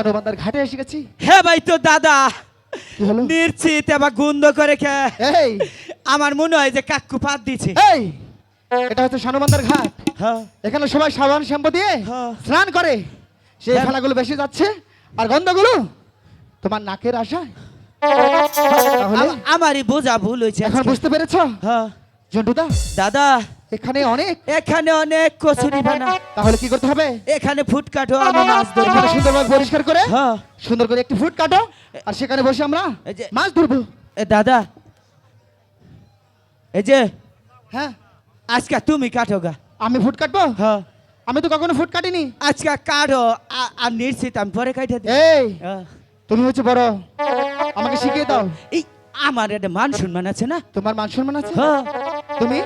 সানুবান্দার ঘাটে এসে গেছি। হ্যাঁ ভাই তো দাদা কি নির্চিত এবার গুন্দ করে খেয়ে এই। আমার মনে হয় যে কাকু পাত দিছে। এই এটা হচ্ছে সানুবান্দার ঘাট। হ্যাঁ। এখানে সবাই সাবান শ্যাম্পু দিয়ে হ্যাঁ। স্নান করে। সেই হ্যাঁ। ফেলাগুলো বেশি যাচ্ছে। আর গন্ধগুলো তোমার নাকের আশায়। আমারই বোঝা ভুল হয়েছে এখন বুঝতে পেরেছ? হ্যাঁ। জন্টুদা দাদা। এখানে অনেক। এখানে অনেক কচুরি বানা। তাহলে কি করতে হবে? এখানে ফুট কাটো আমি মাছ এখানে সুন্দরভাবে পরিষ্কার করে হ্যাঁ। সুন্দর করে একটি ফুট কাটো আর সেখানে বসে আমরা মাছ ধরবো। এ দাদা এই যে হ্যাঁ। আজকে তুমি কাটো গা। আমি ফুট কাটবো? হ্যাঁ। আমি তো কখনো ফুট কাটিনি। আজকে কাটো আর নিশ্চিত আমি পরে কাটে এই হ্যাঁ। তুমি হচ্ছে বড়। আমাকে শিখিয়ে দাও। এই আমার একটা মান সম্মান আছে না? তোমার মান সম্মান আছে? হ্যাঁ। তুমি?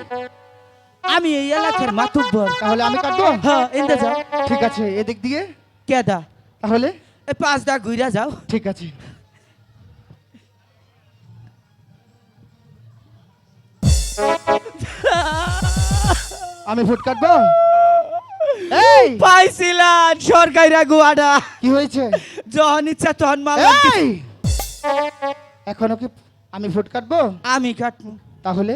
আমি এই এলাকার মাতুব্বর। তাহলে আমি কাটবো? হ্যাঁ এনতে যাও। ঠিক আছে এদিক দিয়ে? কেদা। তাহলে? এই পাঁচ দা ঘুরা যাও। ঠিক আছে। আমি ফুট কাটবো? এই! পাইছিলাম সরকারি গুয়াডা কি হয়েছে? যখন ইচ্ছা তখন মারলাম। এই! এখনও কি আমি ফুট কাটবো? আমি কাটবো। তাহলে?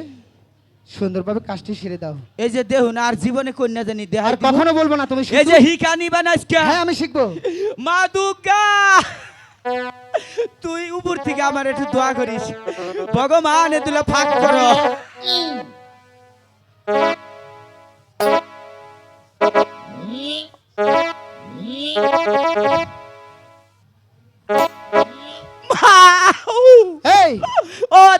সুন্দরভাবে কাজটি সেরে দাও। এই যে দেহুন আর জীবনে কন্যা জানি দেহ আর কখনো বলব না তুমি এই। যে হিকানি বানাইska হ্যাঁ আমি শিখব। মা দুর্গা তুই উপর থেকে আমার একটু দোয়া করিস। ভগবান এ তুলে ফাঁক করো। মা!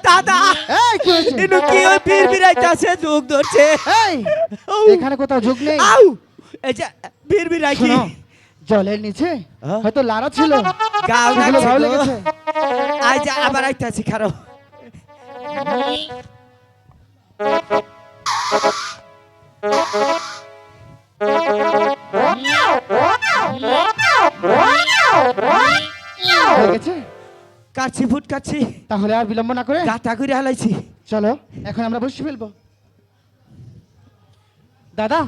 দাদা এই কি ইনু কি ওই বীর বিরাইতাছে যোগ ধরছে এই এখানে কোথাও যোগ নেই আউ এই যে বীর বিরাই কি জলের নিচে হ্যাঁ? হয়তো লারা ছিল গাও সেগুলো ভালো লেগেছে আই যে আবার আইতাছি খারো হয়ে কাছি ফুট কাছি তাহলে আর বিলম্ব না করে। গাতা করে হালাইছি। চলো এখন আমরা বসে ফেলব। দাদা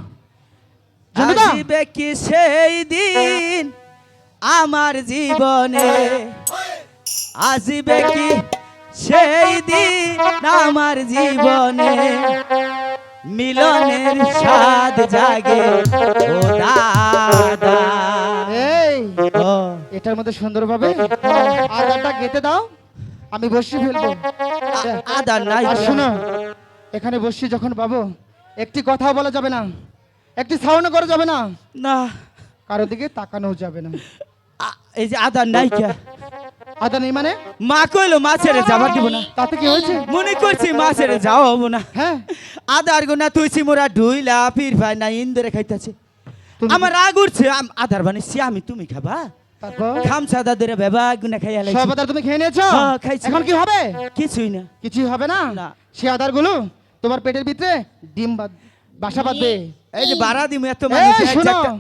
আসিবে কি সেই দিন আমার জীবনে? আসিবে কি সেই দিন আমার জীবনে? মিলনের স্বাদ জাগে এটার মধ্যে সুন্দরভাবে আদারটা গেতে দাও আমি বসে ফেলব। আ- আদার নাই। আর শোনো এখানে বসছি যখন পাবো একটি কথা বলা যাবে না একটি সাউন্ড করা যাবে না। না। কারও দিকে তাকানো যাবে না। এই যে আদার নাই কে? আদা নেই মানে? মা কইলো মা ছেড়ে যাবার দিব না তাতে কি হয়েছে? মনে করছি মা ছেড়ে যাও হব না। হ্যাঁ। আদার গোনা তুইছি মোরা ঢুইলা পীর ভাই না ইন্দরে খাইতাছে। আমার রাগ উঠছে আদার বানিয়েছি আমি তুমি খাবা? তারপর খামছা দাদরে বেবা গুনা খাইয়া সব লাইছি আদার তুমি খেয়ে নিয়েছো? হ্যাঁ, খাইছি। এখন কি হবে? কিছুই না। কিছুই হবে না? না। সে আদার তোমার পেটের ভিতরে ডিম বাঁধ- বাসা বাঁধবে। এই যে বাড়া দিমু এত এই, এক শোনো। একটা-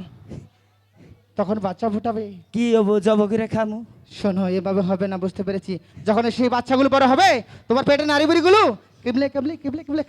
তখন বাচ্চা ফুটাবে। কি হব জব করে খামু? শোনো এভাবে হবে না বুঝতে পেরেছি। যখন সেই বাচ্চাগুলো বড় হবে তোমার পেটে নারী বুড়িগুলো কেবলে কেবলে কেবলে কেবলে